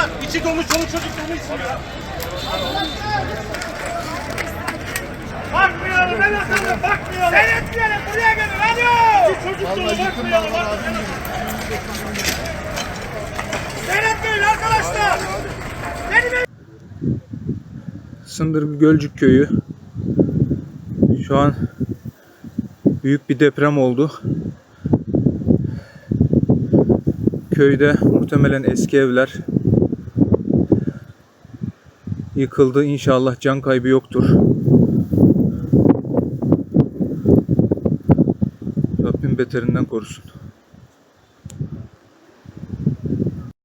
Arkadaşlar içi dolu çoluk çocuk dolu içmiyor. Bakmayalım ben aslında bakmayalım. Seyretmeyelim buraya gelin hadi. İçi çocuk dolu bakmayalım. bakmayalım. Seyretmeyin arkadaşlar. Benim Sındır Gölcük köyü. Şu an büyük bir deprem oldu. Köyde muhtemelen eski evler yıkıldı. İnşallah can kaybı yoktur. Rabbim beterinden korusun.